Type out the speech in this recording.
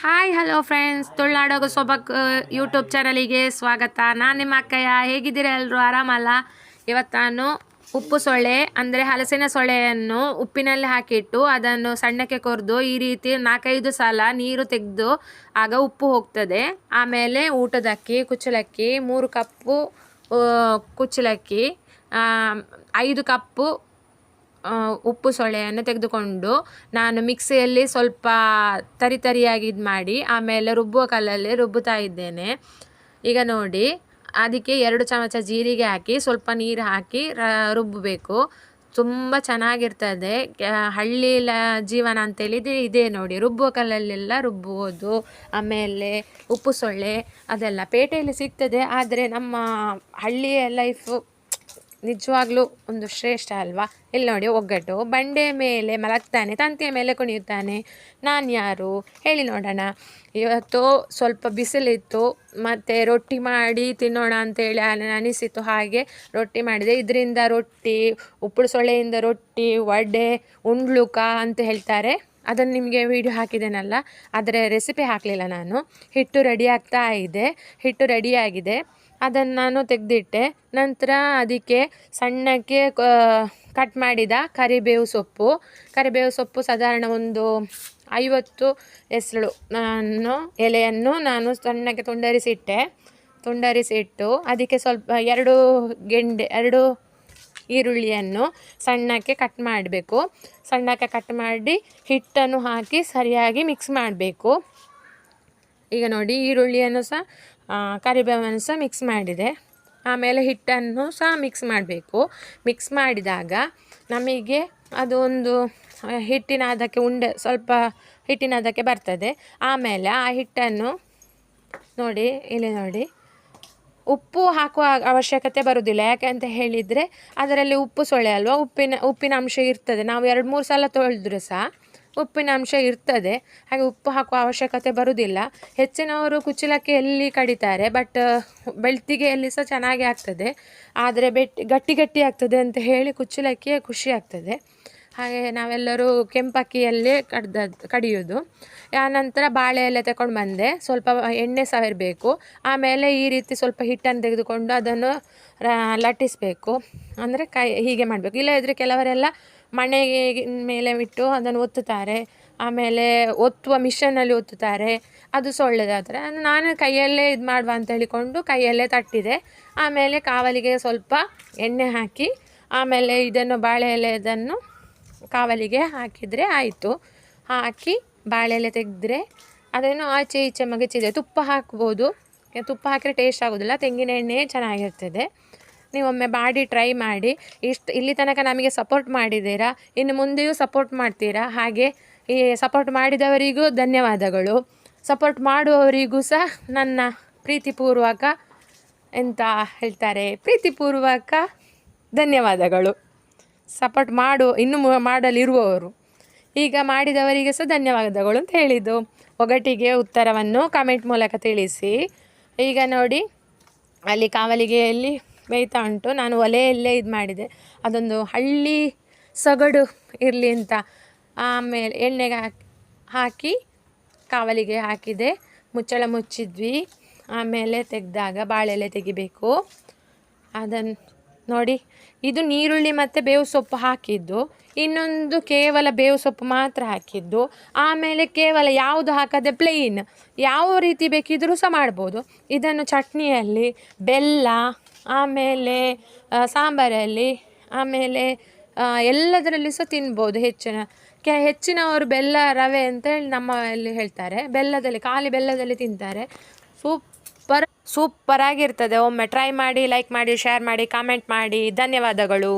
Hi hello friends ತುಳ್ಳಾಡೋಗ ಸೊಬಕ್ YouTube ಚಾನಲಿಗೆ ಸ್ವಾಗತ. ನಾನು ನಿಮ್ಮ ಅಕ್ಕಯ್ಯ. ಹೇಗಿದ್ದೀರಾ ಎಲ್ಲರೂ ಆರಾಮಲ್ಲ? ಇವತ್ತು ನಾನು ಉಪ್ಪು ಸೊಳ್ಳೆ, ಅಂದರೆ ಹಲಸಿನ ಸೊಳ್ಳೆಯನ್ನು ಉಪ್ಪಿನಲ್ಲಿ ಹಾಕಿಟ್ಟು ಅದನ್ನು ಸಣ್ಣಕ್ಕೆ ಕೊರೆದು ಈ ರೀತಿ ನಾಲ್ಕೈದು ಸಲ ನೀರು ತೆಗೆದು ಆಗ ಉಪ್ಪು ಹೋಗ್ತದೆ. ಆಮೇಲೆ ಊಟದಕ್ಕಿ ಕುಚ್ಚಲಕ್ಕಿ, ಮೂರು ಕಪ್ಪು ಕುಚ್ಚಲಕ್ಕಿ ಐದು ಕಪ್ಪು ಉಪ್ಪು ಸೊಳ್ಳೆಯನ್ನು ತೆಗೆದುಕೊಂಡು ನಾನು ಮಿಕ್ಸಿಯಲ್ಲಿ ಸ್ವಲ್ಪ ತರಿ ತರಿಯಾಗಿ ಇದು ಮಾಡಿ ಆಮೇಲೆ ರುಬ್ಬುವ ಕಲ್ಲಲ್ಲಿ ರುಬ್ಬುತ್ತಾ ಇದ್ದೇನೆ. ಈಗ ನೋಡಿ, ಅದಕ್ಕೆ ಎರಡು ಚಮಚ ಜೀರಿಗೆ ಹಾಕಿ ಸ್ವಲ್ಪ ನೀರು ಹಾಕಿ ರುಬ್ಬಬೇಕು. ತುಂಬ ಚೆನ್ನಾಗಿರ್ತದೆ. ಕ- ಹಳ್ಳಿ ಲ, ಜೀವನ ಅಂತೇಳಿ ಇದೆ, ಇದೇ ನೋಡಿ. ರುಬ್ಬುವ ಕಲ್ಲಲ್ಲೆಲ್ಲ ರುಬ್ಬುವುದು, ಆಮೇಲೆ ಉಪ್ಪು ಸೊಳ್ಳೆ ಅದೆಲ್ಲ ಪೇಟೆಯಲ್ಲಿ ಸಿಗ್ತದೆ. ಆದರೆ ನಮ್ಮ ಹಳ್ಳಿಯ ಲೈಫು ನಿಜವಾಗ್ಲೂ ಒಂದು ಶ್ರೇಷ್ಠ ಅಲ್ವಾ? ಇಲ್ಲಿ ನೋಡಿ, ಒಗ್ಗಟ್ಟು. ಬಂಡೆ ಮೇಲೆ ಮಲಗ್ತಾನೆ, ತಂತಿಯ ಮೇಲೆ ಕುಣಿಯುತ್ತಾನೆ. ನಾನು ಯಾರು? ಹೇಳಿ ನೋಡೋಣ. ಇವತ್ತು ಸ್ವಲ್ಪ ಬಿಸಿಲಿತ್ತು, ಮತ್ತು ರೊಟ್ಟಿ ಮಾಡಿ ತಿನ್ನೋಣ ಅಂತೇಳಿ ಅನ- ಅನಿಸಿತು ಹಾಗೆ ರೊಟ್ಟಿ ಮಾಡಿದೆ. ಇದರಿಂದ ರೊಟ್ಟಿ, ಉಪ್ಪುಳು ಸೊಳ್ಳೆಯಿಂದ ರೊಟ್ಟಿ, ವಡೆ ಉಂಡ್ಲುಕ ಅಂತ ಹೇಳ್ತಾರೆ. ಅದನ್ನು ನಿಮಗೆ ವಿಡಿಯೋ ಹಾಕಿದ್ದೇನಲ್ಲ, ಆದರೆ ರೆಸಿಪಿ ಹಾಕಲಿಲ್ಲ ನಾನು. ಹಿಟ್ಟು ರೆಡಿ ಆಗ್ತಾ ಇದೆ. ಹಿಟ್ಟು ರೆಡಿಯಾಗಿದೆ ಅದನ್ನು ನಾನು ತೆಗೆದಿಟ್ಟೆ. ನಂತರ ಅದಕ್ಕೆ ಸಣ್ಣಕ್ಕೆ ಕಟ್ ಮಾಡಿದ ಕರಿಬೇವು ಸೊಪ್ಪು. ಕರಿಬೇವು ಸೊಪ್ಪು ಸಾಧಾರಣ ಒಂದು ಐವತ್ತು ಎಸಳು ನಾನು ಎಲೆಯನ್ನು ನಾನು ಸಣ್ಣಕ್ಕೆ ತುಂಡರಿಸಿಟ್ಟೆ. ತುಂಡರಿಸಿಟ್ಟು ಅದಕ್ಕೆ ಸ್ವಲ್ಪ ಎರಡು ಗೆಂಡೆ, ಎರಡು ಈರುಳ್ಳಿಯನ್ನು ಸಣ್ಣಕ್ಕೆ ಕಟ್ ಮಾಡಬೇಕು. ಸಣ್ಣಕ್ಕೆ ಕಟ್ ಮಾಡಿ ಹಿಟ್ಟನ್ನು ಹಾಕಿ ಸರಿಯಾಗಿ ಮಿಕ್ಸ್ ಮಾಡಬೇಕು. ಈಗ ನೋಡಿ ಈರುಳ್ಳಿಯನ್ನು ಸಹ ಕರಿಬೇವನ್ನು ಸಹ ಮಿಕ್ಸ್ ಮಾಡಿದೆ. ಆಮೇಲೆ ಹಿಟ್ಟನ್ನು ಸಹ ಮಿಕ್ಸ್ ಮಾಡಬೇಕು. ಮಿಕ್ಸ್ ಮಾಡಿದಾಗ ನಮಗೆ ಅದು ಒಂದು ಹಿಟ್ಟಿನ ಅದಕ್ಕೆ ಉಂಡೆ, ಸ್ವಲ್ಪ ಹಿಟ್ಟಿನ ಅದಕ್ಕೆ ಬರ್ತದೆ. ಆಮೇಲೆ ಆ ಹಿಟ್ಟನ್ನು ನೋಡಿ, ಇಲ್ಲಿ ನೋಡಿ. ಉಪ್ಪು ಹಾಕುವ ಅವಶ್ಯಕತೆ ಬರುವುದಿಲ್ಲ. ಯಾಕೆ ಅಂತ ಹೇಳಿದರೆ ಅದರಲ್ಲಿ ಉಪ್ಪು ಸೊಳ್ಳೆ ಅಲ್ವಾ? ಉಪ್ಪಿನ ಉಪ್ಪಿನ ಅಂಶ ಇರ್ತದೆ. ನಾವು ಎರಡು ಮೂರು ಸಲ ತೊಳೆದ್ರೆ ಸಹ ಉಪ್ಪಿನ ಅಂಶ ಇರ್ತದೆ. ಹಾಗೆ ಉಪ್ಪು ಹಾಕುವ ಅವಶ್ಯಕತೆ ಬರುವುದಿಲ್ಲ. ಹೆಚ್ಚಿನವರು ಕುಚ್ಚಲಕ್ಕಿಯಲ್ಲಿ ಕಡಿತಾರೆ ಬಟ್ ಬೆಳ್ತಿಗೆಯಲ್ಲಿ ಸಹ ಚೆನ್ನಾಗಿ ಆಗ್ತದೆ. ಆದರೆ ಬೆಟ್ಟಿ ಗಟ್ಟಿ ಗಟ್ಟಿ ಆಗ್ತದೆ ಅಂತ ಹೇಳಿ ಕುಚ್ಚಲಕ್ಕಿಯೇ ಖುಷಿ ಆಗ್ತದೆ. ಹಾಗೆ ನಾವೆಲ್ಲರೂ ಕೆಂಪಕ್ಕಿಯಲ್ಲೇ ಕಡ್ದ ಕಡಿಯೋದು ಆನಂತರ ಬಾಳೆ ಎಲೆ ತಗೊಂಡು ಬಂದೆ. ಸ್ವಲ್ಪ ಎಣ್ಣೆ ಸವರಬೇಕು ಆಮೇಲೆ ಈ ರೀತಿ ಸ್ವಲ್ಪ ಹಿಟ್ಟನ್ನು ತೆಗೆದುಕೊಂಡು ಅದನ್ನು ಲಟ್ಟಿಸಬೇಕು. ಅಂದರೆ ಕೈ, ಹೀಗೆ ಮಾಡಬೇಕು. ಇಲ್ಲದಿದ್ದರೆ ಕೆಲವರೆಲ್ಲ ಮಣೆಗೆ ಮೇಲೆ ಇಟ್ಟು ಅದನ್ನು ಒತ್ತುತ್ತಾರೆ. ಆಮೇಲೆ ಒತ್ತುವ ಮಿಷನಲ್ಲಿ ಒತ್ತುತ್ತಾರೆ. ಅದು ಸೊಳ್ಳೆದಾದರೆ. ನಾನು ಕೈಯಲ್ಲೇ ಇದು ಮಾಡುವ ಅಂತ ಹೇಳಿಕೊಂಡು ಕೈಯಲ್ಲೇ ತಟ್ಟಿದೆ. ಆಮೇಲೆ ಕಾವಲಿಗೆ ಸ್ವಲ್ಪ ಎಣ್ಣೆ ಹಾಕಿ, ಆಮೇಲೆ ಇದನ್ನು ಬಾಳೆ ಎಲೆದನ್ನು ಕಾವಲಿಗೆ ಹಾಕಿದರೆ ಆಯಿತು. ಹಾಕಿ ಬಾಳೆಲೆ ತೆಗೆದ್ರೆ ಅದನ್ನು ಆಚೆ ಈಚೆ ಮಗಚಿದೆ. ತುಪ್ಪ ಹಾಕ್ಬೋದು. ತುಪ್ಪ ಹಾಕಿದ್ರೆ ಟೇಸ್ಟ್ ಆಗೋದಿಲ್ಲ. ತೆಂಗಿನ ಎಣ್ಣೆ ಚೆನ್ನಾಗಿರ್ತದೆ. ನೀವೊಮ್ಮೆ ಮಾಡಿ ಟ್ರೈ ಮಾಡಿ. ಇಷ್ಟು, ಇಲ್ಲಿ ತನಕ ನಮಗೆ ಸಪೋರ್ಟ್ ಮಾಡಿದ್ದೀರಾ? ಇನ್ನು ಮುಂದೆಯೂ ಸಪೋರ್ಟ್ ಮಾಡ್ತೀರಾ? ಹಾಗೆ, ಈ ಸಪೋರ್ಟ್ ಮಾಡಿದವರಿಗೂ ಧನ್ಯವಾದಗಳು. ಸಪೋರ್ಟ್ ಮಾಡುವವರಿಗೂ ಸಹ ನನ್ನ ಪ್ರೀತಿಪೂರ್ವಕ ಎಂತ ಹೇಳ್ತಾರೆ, ಪ್ರೀತಿಪೂರ್ವಕ ಧನ್ಯವಾದಗಳು. ಸಪೋರ್ಟ್ ಮಾಡು, ಇನ್ನು ಮಾಡಲಿರುವವರು. ಈಗ ಮಾಡಿದವರಿಗೆ ಸಹ ಧನ್ಯವಾದಗಳು ಅಂತ ಹೇಳಿದ್ದು. ಒಗಟಿಗೆ ಉತ್ತರವನ್ನು ಕಮೆಂಟ್ ಮೂಲಕ ತಿಳಿಸಿ. ಈಗ ನೋಡಿ, ಅಲ್ಲಿ ಕಾವಲಿಗೆಯಲ್ಲಿ ಬೇಯ್ತಾ ಉಂಟು ನಾನು ಒಲೆಯಲ್ಲೇ ಇದು ಮಾಡಿದೆ. ಅದೊಂದು ಹಳ್ಳಿ ಸೊಗಡು ಇರಲಿ ಅಂತ. ಆಮೇಲೆ ಎಣ್ಣೆಗೆ ಹಾಕಿ ಹಾಕಿ ಕಾವಲಿಗೆ ಹಾಕಿದೆ. ಮುಚ್ಚಳ ಮುಚ್ಚಿದ್ವಿ. ಆಮೇಲೆ ತೆಗೆದಾಗ ಬಾಳೆಲೆ ತೆಗಿಬೇಕು. ಅದನ್ನು ನೋಡಿ, ಇದು ನೀರುಳ್ಳಿ ಮತ್ತು ಬೇವು ಸೊಪ್ಪು ಹಾಕಿದ್ದು. ಇನ್ನೊಂದು ಕೇವಲ ಬೇವು ಸೊಪ್ಪು ಮಾತ್ರ ಹಾಕಿದ್ದು. ಆಮೇಲೆ ಕೇವಲ ಯಾವುದು ಹಾಕದೆ ಪ್ಲೇನ್ ಯಾವ ರೀತಿ ಬೇಕಿದ್ರೂ ಸಹ ಮಾಡ್ಬೋದು. ಇದನ್ನು ಚಟ್ನಿಯಲ್ಲಿ ಬೆಲ್ಲ ಆಮೇಲೆ ಸಾಂಬಾರಲ್ಲಿ ಆಮೇಲೆ ಎಲ್ಲದರಲ್ಲಿ ಸಹ ತಿನ್ಬೋದು ಹೆಚ್ಚಿನ. ಕೆ, ಹೆಚ್ಚಿನವರು ಬೆಲ್ಲ, ರವೆ ಅಂತ ಹೇಳಿ ನಮ್ಮಲ್ಲಿ ಹೇಳ್ತಾರೆ. ಬೆಲ್ಲದಲ್ಲಿ, ಖಾಲಿ ಬೆಲ್ಲದಲ್ಲಿ ತಿಂತಾರೆ. ಸೂಪರ್, ಸೂಪರಾಗಿರ್ತದೆ. ಒಮ್ಮೆ ಟ್ರೈ ಮಾಡಿ, ಲೈಕ್ ಮಾಡಿ, ಶೇರ್ ಮಾಡಿ, ಕಾಮೆಂಟ್ ಮಾಡಿ. ಧನ್ಯವಾದಗಳು.